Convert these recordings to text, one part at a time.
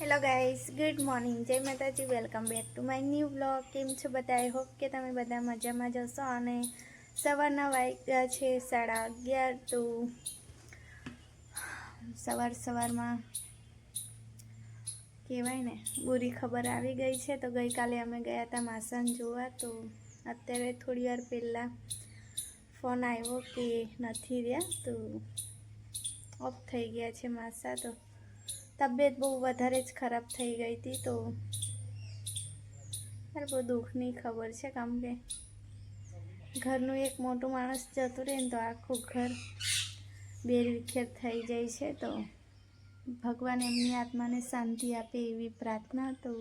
Hello guys good morning જય Mataji welcome back to my new blog કેમ છો બધા? આઈ હોપ કે તમે બધા મજામાં જશો અને સવારના વાગ્યા છે સાડા અગિયાર. તો સવાર સવારમાં કહેવાય ને, બુરી ખબર આવી ગઈ છે. તો ગઈકાલે અમે ગયા હતા માસન જોવા. તો અત્યારે થોડી વાર પહેલાં ફોન આવ્યો કે નથી રહ્યા. તો ઓફ થઈ ગયા છે માસા. તો તબિયત બહુ વધારે જ ખરાબ થઈ ગઈ હતી તો યાર બહુ દુઃખની ખબર છે કેમ કે ઘરનું એક મોટું માણસ જતું રહે ને તો આખું ઘર બેર વિખેર થઈ જાય છે, તો ભગવાન એમની આત્માને શાંતિ આપે એવી પ્રાર્થના. તો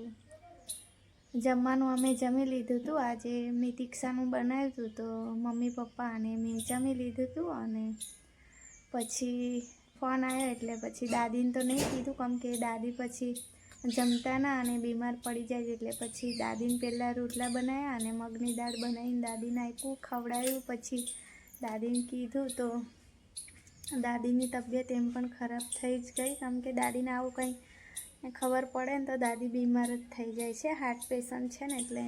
જમવાનું અમે જમી લીધું હતું. આજે મેં તીક્ષાનું બનાવ્યું હતું. તો મમ્મી પપ્પા અને મેં જમી લીધું હતું અને પછી ફોન આવ્યો એટલે પછી દાદીને તો નહીં કીધું, કેમ કે દાદી પછી જમતા ના અને બીમાર પડી જાય એટલે પછી દાદીને પહેલાં રોટલા બનાવ્યા અને મગની દાળ બનાવીને દાદીને આપ્યું ખવડાવ્યું પછી દાદીને કીધું તો દાદીની તબિયત એમ પણ ખરાબ થઈ જ ગઈ, કેમ કે દાદીને આવું કંઈ ખબર પડે ને તો દાદી બીમાર જ થઈ જાય છે, હાર્ટ પેશન્ટ છે ને એટલે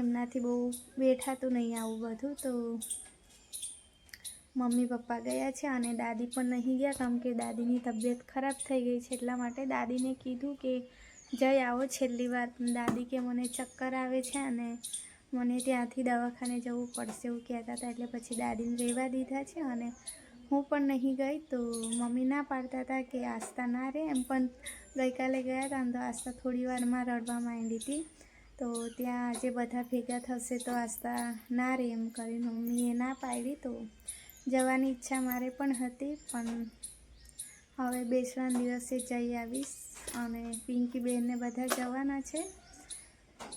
એમનાથી બહુ બેઠાતું નહીં આવું બધું. તો મમ્મી પપ્પા ગયા છે અને દાદી પણ નહીં ગયા, કેમ કે દાદીની તબિયત ખરાબ થઈ ગઈ છે એટલા માટે દાદીને કીધું કે જઈ આવો છેલ્લી વાર, દાદી કે મને ચક્કર આવે છે અને મને ત્યાંથી દવાખાને જવું પડશે, એવું કહેતા હતા. એટલે પછી દાદીને રહેવા દીધા છે અને હું પણ નહીં ગઈ તો મમ્મી ના પાડતા હતા કે આસ્થા ના રહે એમ. પણ ગઈકાલે ગયા હતા તો આસ્થા થોડી વારમાં રડવા માંડી હતી તો ત્યાં આજે બધા ભેગા થશે તો આસ્થા ના રહે એમ કરીને મમ્મીએ ના પાડી. તો જવાની ઈચ્છા મારે પણ હતી, પણ હવે બેસવાના દિવસે જઈ આવીશ અને પિંકી બેનને બધા જવાના છે.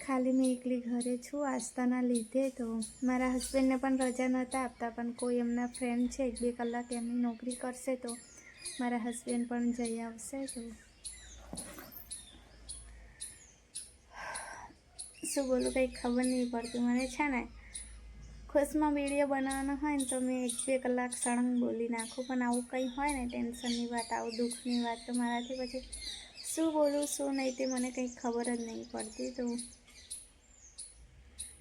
ખાલી મેં એકલી ઘરે છું, આસ્થાના લીધે તો મારા હસબન્ડને પણ રજા નહોતા આપતા, પણ કોઈ એમના ફ્રેન્ડ છે, એક બે કલાક એમની નોકરી કરશે તો મારા હસબન્ડ પણ જઈ આવશે તો. શું બોલું, કંઈ ખબર નહીં પડતી. મને છે ને ખુશમાં વીડિયો બનાવવાનો હોય ને તો મેં એક બે કલાક સળંગ બોલી નાખું. પણ આવું કંઈ હોય ને ટેન્શનની વાત, આવું દુઃખની વાત તો મારાથી પછી શું બોલું, શું નહીં તે મને કંઈ ખબર જ નહીં પડતી. તો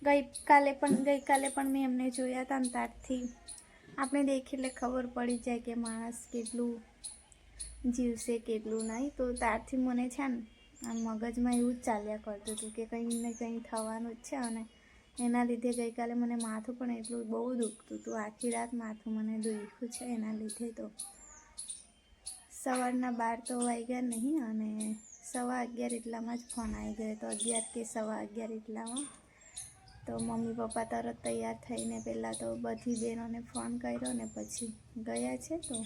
ગઈકાલે પણ ગઈકાલે પણ મેં એમને જોયા હતા ને ત્યારથી આપણે દેખી એટલે ખબર પડી જાય કે માણસ કેટલું જીવશે, કેટલું નહીં. તો ત્યારથી મને છે ને આમ મગજમાં એવું જ ચાલ્યા કરતું હતું કે કંઈ ને કંઈ થવાનું જ છે અને એના લીધે ગઈકાલે મને માથું પણ એટલું બહુ દુખતું હતું. આખી રાત માથું મને દુખ્યું છે એના લીધે તો. સવારના બાર તો વાગ્યા નહીં અને સવા અગિયાર એટલામાં જ ફોન આવી ગયો. તો અગિયાર કે સવા અગિયાર એટલામાં. તો મમ્મી પપ્પા તરત તૈયાર થઈને પહેલાં તો બધી બહેનોને ફોન કર્યો ને પછી ગયા છે તો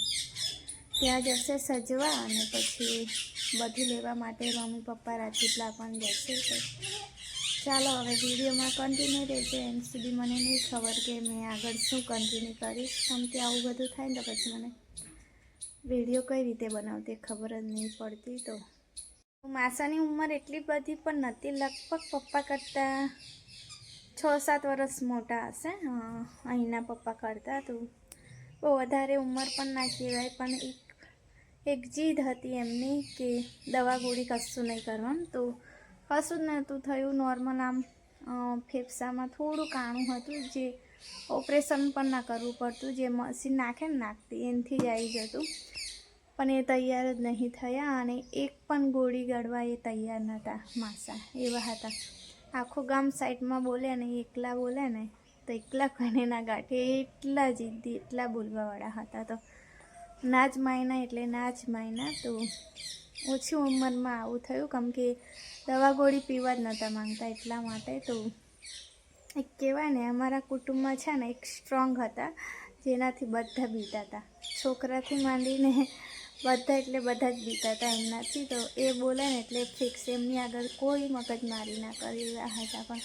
ત્યાં જશે સજવા અને પછી બધું લેવા માટે મમ્મી પપ્પા રાજપીપલા પણ જશે તો ચાલો હવે વિડીયોમાં કન્ટિન્યુ રહેશે. એમ સુધી મને નહીં ખબર કે મેં આગળ શું કન્ટિન્યુ કરીશ. આમ કે આવું બધું થાય ને તો પછી મને વીડિયો કઈ રીતે બનાવતી ખબર જ નહીં પડતી તો. માસાની ઉંમર એટલી બધી પણ નથી. લગભગ પપ્પા કરતાં છ સાત વર્ષ મોટા હશે. અહીંના પપ્પા કરતાં તો બહુ વધારે ઉંમર પણ ના કહેવાય. પણ એક એક જીદ હતી એમની કે દવા ગોળી કશું નહીં કરવાનું. તો કશું જ નહોતું થયું. નોર્મલ આમ ફેફસામાં થોડું કાણું હતું જે ઓપરેશન પણ ના કરવું પડતું. જે મશીન નાખે ને નાખતી, એનાથી જ આવી જતું. પણ એ તૈયાર જ નહીં થયા અને એક પણ ગોળી ગળવા એ તૈયાર નહોતા માસા. એવા હતા. આખું ગામ સાઈડમાં બોલે ને, એકલા બોલે ને, તો એકલા કોઈને ના ગાંઠે એટલા જીદ્દી, એટલા બોલવાવાળા હતા તો. ના જ માયના એટલે ના જ માયના, તો ઓછી ઉંમરમાં આવું થયું. કેમ કે દવા ગોળી પીવા જ નહોતા માંગતા એટલા માટે તો એક કહેવાય ને, અમારા કુટુંબમાં છે ને એક સ્ટ્રોંગ હતા, જેનાથી બધા બીતા હતા. છોકરાથી માંડીને બધા એટલે બધા જ બીતા હતા એમનાથી. તો એ બોલે ને એટલે ફિક્સ એમની આગળ કોઈ મગજમારી ના કરી રહ્યા હતા પણ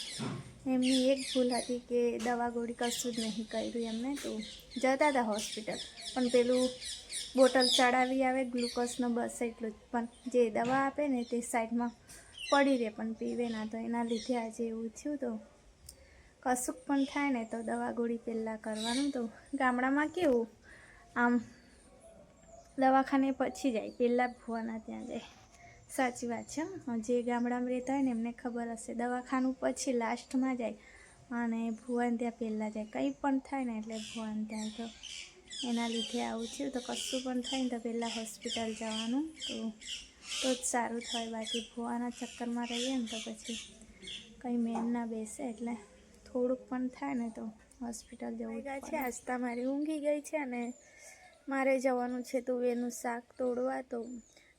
એમની એક ભૂલ હતી કે દવા ગોળી કશું જ નહીં કર્યું એમને. તો જતા હતા હોસ્પિટલ. પણ પેલું બોટલ ચડાવી આવે, ગ્લુકોઝનો બસ એટલું જ. પણ જે દવા આપે ને તે સાઈડમાં પડી રહે, પણ પીવે ના. તો એના લીધે આજે એવું થયું તો કશુંક પણ થાય ને તો દવા ગોળી પહેલાં કરવાનું. તો ગામડામાં કેવું, આમ દવાખાને પછી જાય પહેલાં ભુવાના ત્યાં જાય. સાચી વાત છે જે ગામડામાં રહેતા હોય ને એમને ખબર હશે. દવાખાનું પછી લાસ્ટમાં જાય અને ભુવન ત્યાં પહેલાં જાય. કંઈ પણ થાય ને એટલે ભુવન ત્યાં તો એના લીધે આવું થયું. તો કશું પણ થાય ને તો પહેલાં હોસ્પિટલ જવાનું. તો તો જ સારું થાય. બાકી ભૂવાના ચક્કરમાં રહીએ ને તો પછી કંઈ મેન ના બેસે એટલે થોડુંક પણ થાય ને તો હોસ્પિટલ જવું ગયા છે. આસ્તા મારી ઊંઘી ગઈ છે અને મારે જવાનું છે તુવેરનું શાક તોડવા. તો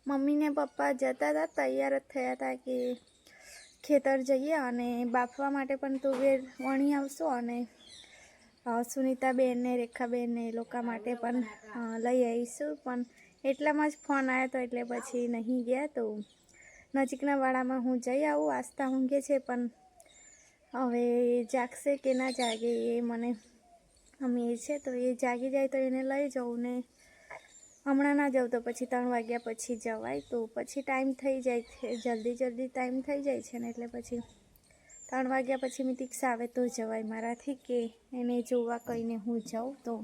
મમ્મીને પપ્પા જતા હતા તૈયાર જ થયા હતા કે ખેતર જઈએ અને બાફવા માટે પણ તુવેર વણી આવશો અને અ, રેખાબેનને એ લોકો માટે પણ લઈ આવીશું. પણ એટલામાં જ ફોન આવ્યો તો એટલે પછી નહીં ગયા. તો નજીકના વાડામાં હું જઈ આવું. આસ્તા ઊંઘે છે પણ હવે જાગશે કે ના જાગે એ મને અમે એ છે. તો એ જાગી જાય તો એને લઈ જાઉં ને હમણાં ના જાઉં તો પછી ત્રણ વાગ્યા પછી જવાય. તો પછી ટાઈમ થઈ જાય છે જલ્દી જલ્દી ટાઈમ થઈ જાય છે ને એટલે પછી ત્રણ વાગ્યા પછી મિતિક્સ આવે તો જવાય મારાથી કે એને જોવા કહીને હું જાઉં તો.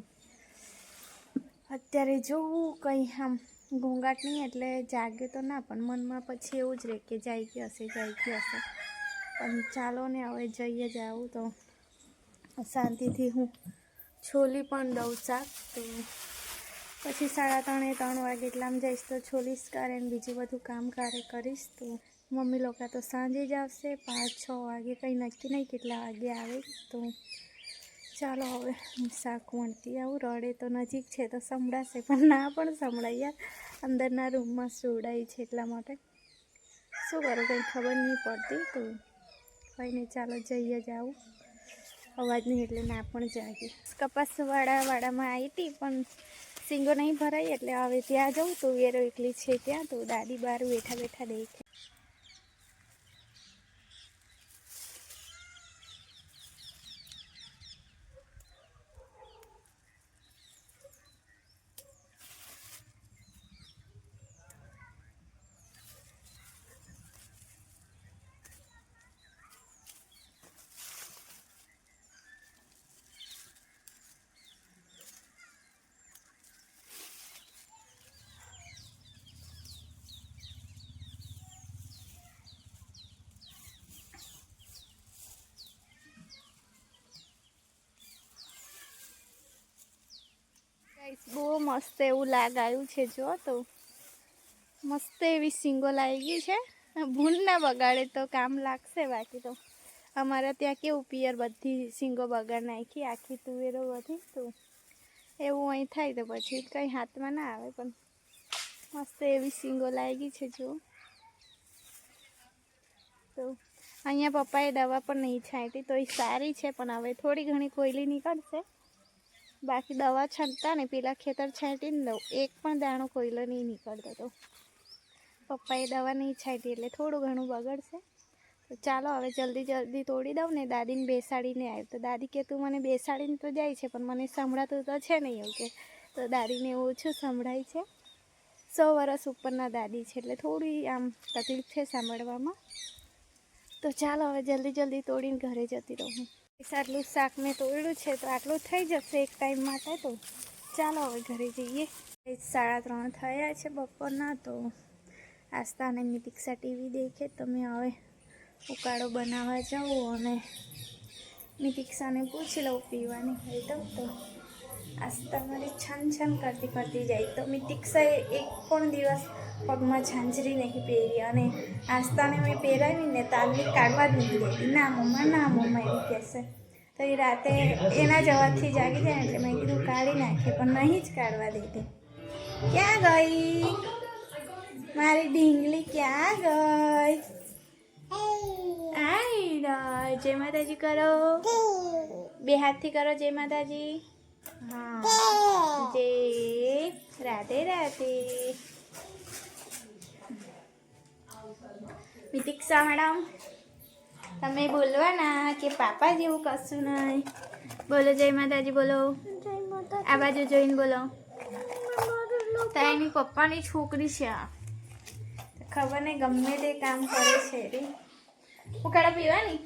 અત્યારે જોવું કંઈ આમ ઘોંઘાટ નહીં એટલે જાગે તો ના, પણ મનમાં પછી એવું જ રહે કે જાય કે હશે, જાય કે હશે. પણ ચાલો ને હવે જઈએ જ આવું તો. શાંતિથી હું છોલી પણ દઉં શાક તો. પછી સાડા ત્રણે ત્રણ વાગે એટલામાં જઈશ તો છોલીશ કરે ને બીજું બધું કામ કારે કરીશ તો. મમ્મી લોકો તો સાંજે જ આવશે. પાંચ છ વાગે કંઈ નક્કી નહીં કેટલા વાગે આવે. તો ચાલો હવે શાક વણતી આવું. રડે તો નજીક છે તો સંભળાશે, પણ ના પણ સંભળાય યાર. અંદરના રૂમમાં સુવડાય છે એટલા માટે. શું કરું, કંઈ ખબર નહીં પડતી. તો કંઈ નહીં, ચાલો જઈએ જ આવું. અવાજ નહીં એટલે ના પણ જાગી. કપાસવાળા વાડામાં આવી હતી પણ સિંગો નહીં ભરાઈ એટલે હવે ત્યાં જાઉં. તો વેરો એકલી છે ત્યાં, તો દાદી બહાર બેઠા બેઠા દેખે ગાઈસ બહુ મસ્ત એવું લાગ આવ્યું છે, જો તો. મસ્ત એવી સિંગો લાગી ગઈ છે. ભૂલ ના બગાડે તો કામ લાગશે બાકી તો. અમારા ત્યાં કેવું પિયર બધી સિંગો બગાડ નાખી, આખી તુવેરો બધી તો. એવું અહીં થાય તો પછી કંઈ હાથમાં ના આવે, પણ મસ્ત એવી સિંગો લાગી છે, જો. તો અહીંયા પપ્પાએ દવા પણ નહીં છાંટી, તો એ સારી છે, પણ હવે થોડી ઘણી કોયલી નીકળશે. બાકી દવા છંટતા ને પેલા ખેતર છાંટીને દઉં. એક પણ દાણો કોયલો નહીં નીકળતો તો. પપ્પાએ દવા નહીં છાંટી એટલે થોડું ઘણું બગડશે. તો ચાલો હવે જલ્દી જલ્દી તોડી દઉં ને દાદીને બેસાડીને આવ્યો. તો દાદી કે, તું મને બેસાડીને તો જાય છે, પણ મને સંભળાતું તો છે નહીં. એવું કે. તો દાદીને ઓછું સંભળાય છે. સો વર્ષ ઉપરના દાદી છે એટલે થોડી આમ તકલીફ છે સાંભળવામાં. તો ચાલો હવે જલ્દી જલ્દી તોડીને ઘરે જતી રહું. આટલું શાક મેં તોડ્યું છે, તો આટલું થઈ જશે એક ટાઈમ માટે તો. ચાલો હવે ઘરે જઈએ. સાડા ત્રણ થયા છે બપોરના, તો આસ્તા અને નિતિક્ષા ટીવી દેખે. તો મેં હવે ઉકાળો બનાવવા જાઉં અને નિતિક્ષાને પૂછી લઉં પીવાની હોય તો તો આસ્તા મારી છન છન કરતી કરતી જાય. તો મેં મિતિક્ષાએ એક પણ દિવસ પગમાં ઝાંઝરી નહીં પહેરી અને આસ્તાને મેં પહેરાવીને તાલની કાઢવા જ નથી દેતી ના મમ્મા ના મમ્મા, એવું કહેશે. તો એ રાતે એના જવાબથી જાગી જાય એટલે મેં કીધું કાઢી નાખે પણ નહીં જ કાઢવા દેતી. ક્યાં ગઈ? મારી ઢીંગલી ક્યાં ગઈ? આઈ જય માતાજી કરો. બે હાથથી કરો, જય માતાજી. હા. જય રાધે રાધે. મિતિક્ષા મેડમ, તમે બોલવાના કે પાપા જેવું કશું નહીં? બોલો, જય માતાજી, બોલો. આ બાજુ જોઈને બોલો. તારી પપ્પાની છોકરી છે આ. ખબર નહીં, ગમે તે કામ કરે છે રે. ઉકાળા પીવાની?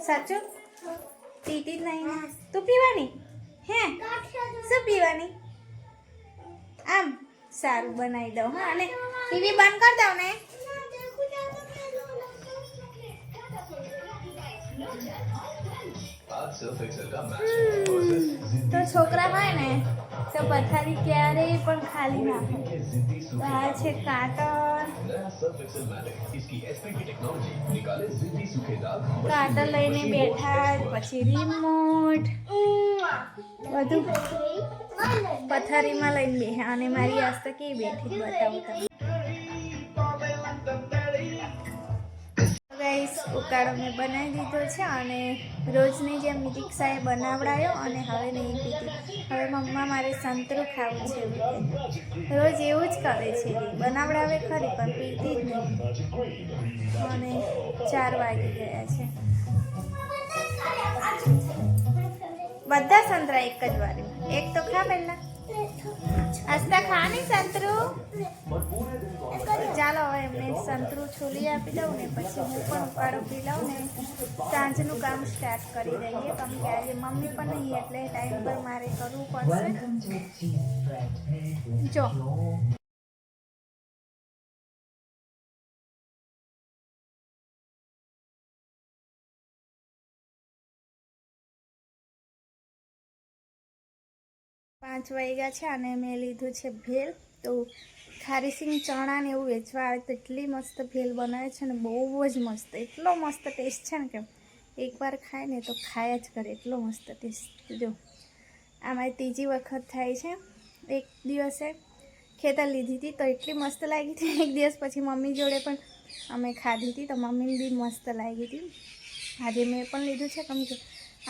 સાચું? પીતી જ નહીં તું પીવાની? હે? શું પીવાની? આમ સારું બનાવી દઉં હા અને ટીવી બંધ કરી દઉં ને. Hmm. તો છોકરા હોય ને તો પથારી ક્યારેય પણ ખાલી ના થાય આ છે કાટર કાટર લઈને બેઠા પછી રિમોટ બધું પથારીમાં લઈને બેઠા અને મારી આસ્તા કેવી બેઠી, બતાવું તમને મેં બનાવી દીધો છે અને રોજની જેમ દીક્ષાએ બનાવડાયો અને હવે નહીં પીધી હવે મમ્મા મારે સંતરું ખાવું છે રોજ એવું જ કરે છે. બનાવડાવે ખરી, પણ પીતી જ નહીં. અને ચાર વાગી ગયા છે. બધા સંતરા એક જ વાર એક તો ખા પહેલા. આસ્તા ખા નહીં સંતરું. ચાલો હવે એમને સંતરું છોલી આપી દઉં ને પછી હું પણ ઉકાળો પી લઉં ને સાંજનું કામ સ્ટાર્ટ કરી દઈએ. કેમ કે આજે મમ્મી પણ નહીં, એટલે ટાઈમ પર મારે કરવું પડશે. જો. પાંચ વાગ્યા છે અને મેં લીધું છે ભેલ તો ખારી સિંગ ચણા ને એવું વેચવા આવે તો એટલી મસ્ત ભેલ બનાવે છે ને, બહુ જ મસ્ત, એટલો મસ્ત ટેસ્ટ છે ને કે એકવાર ખાય ને તો ખાયા જ કરે એટલો મસ્ત ટેસ્ટ જો, આમાં ત્રીજી વખત થાય છે, એક દિવસે ખેતર લીધી હતી તો એટલી મસ્ત લાગી હતી, એક દિવસ પછી મમ્મી જોડે પણ અમે ખાધી હતી તો મમ્મીને બી મસ્ત લાગી હતી. આજે મેં પણ લીધું છે, કેમ કે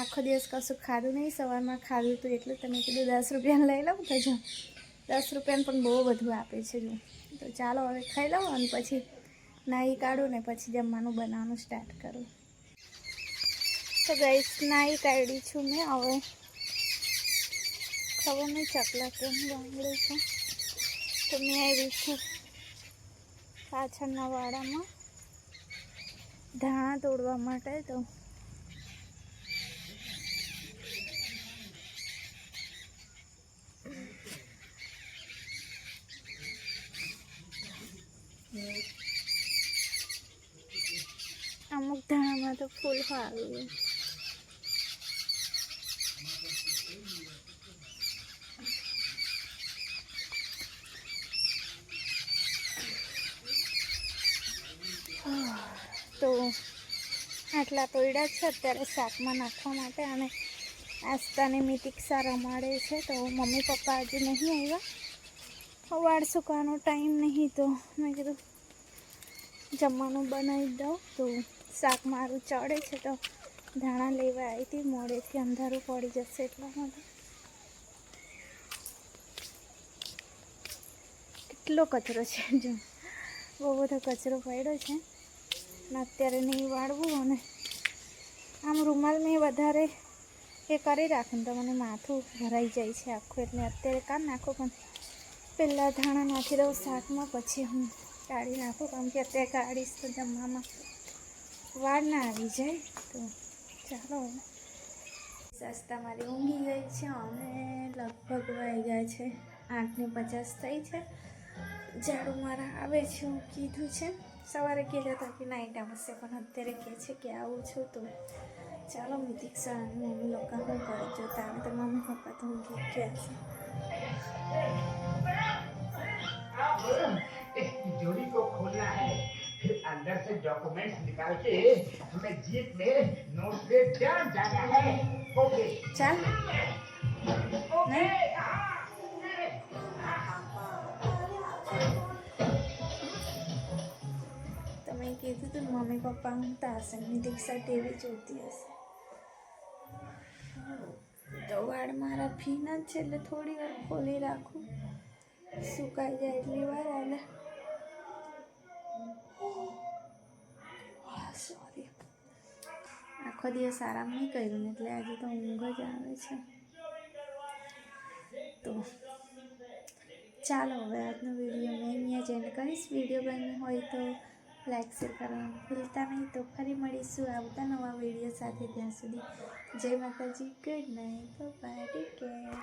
આખો દિવસ કશું ખાધું નહીં, સવારમાં ખાધું હતું એટલે તમે કીધું દસ રૂપિયાનું લઈ લઉં તો જો. દસ રૂપિયાનું પણ બહુ બધું આપે છે જો. તો ચાલો હવે ખાઈ લઉં અને પછી નાહી કાઢું ને પછી જમવાનું બનાવવાનું સ્ટાર્ટ કરું. તો ગઈસ નાહી કાઢી છું મેં. હવે ખબર નહીં ચકલા કેમ ગાંગડે છે. તો મેં આવી છું પાછળના વાડામાં ધાણા તોડવા માટે. તો ધાણામાં તો ફૂલ સારું તો આટલા તોડ્યા છે અત્યારે શાકમાં નાખવા માટે અને આસ્તાને મિતિક્ષા રમાડે છે. તો મમ્મી પપ્પા આજે નહીં આવ્યા. વાળ સુકાવાનો ટાઈમ નહીં, તો મેં કીધું જમવાનું બનાવી દઉં. તો શાક મારું ચડે છે તો ધાણા લેવા આવી હતી, મોડેથી અંધારું પડી જશે એટલા માટે. કેટલો કચરો છે જો. બહુ બધો કચરો પડ્યો છે. અને અત્યારે નહીં વાળવું અને આમ રૂમાલ મેં વધારે એ કરી રાખું તો મને માથું ભરાઈ જાય છે આખું એટલે અત્યારે કામ નાખું, પણ પહેલાં ધાણા નાખી દઉં શાકમાં પછી હું કાઢી નાખું, કારણ કે અત્યારે કાઢીશ તો જમવામાં વાર ના આવી જાય તો ચાલો સસ્તા મારી ઊંઘી ગઈ છે અને લગભગ વાઈ ગયા છે. આઠને પચાસ થઈ છે. ઝાડુ મારા આવે છે, હું કીધું છે. સવારે કહેતા હતા કે નાઇટ આવશે પણ અત્યારે કહે છે કે આવું છું તો ચાલો મિતિક્ષા અને મમ્મી લોકો હું કરે જોતા આવે તો મમ્મી પપ્પા તો ઊંઘી ગયા છે. अंदर से डॉक्यूमेंट्स निकाल के हमें जीप में नोट पे जान जाना है ओके ચાલ નહીં તમે કીધું હતું ને મમ્મી પપ્પા ઊંઘતા હશે ને દીક્ષા ટીવી જોતી હશે તો વાળ મારા ભીના જ છે એટલે થોડી વાર ખોલી રાખું સુકાઈ જાય એટલી વાર અને સોરી. આખો દિવસ આરામ નહીં કર્યું ને એટલે આજે તો ઊંઘ જ આવે છે. તો ચાલો હવે આજનો વીડિયો મેં અહીંયા જ એન્ડ કરીશ. વીડિયો બન્યો હોય તો લાઈક શેર કરવાનું ભૂલતા નહીં. તો ફરી મળીશું આવતા નવા વીડિયો સાથે ત્યાં સુધી. જય Mataji. Good night bye take care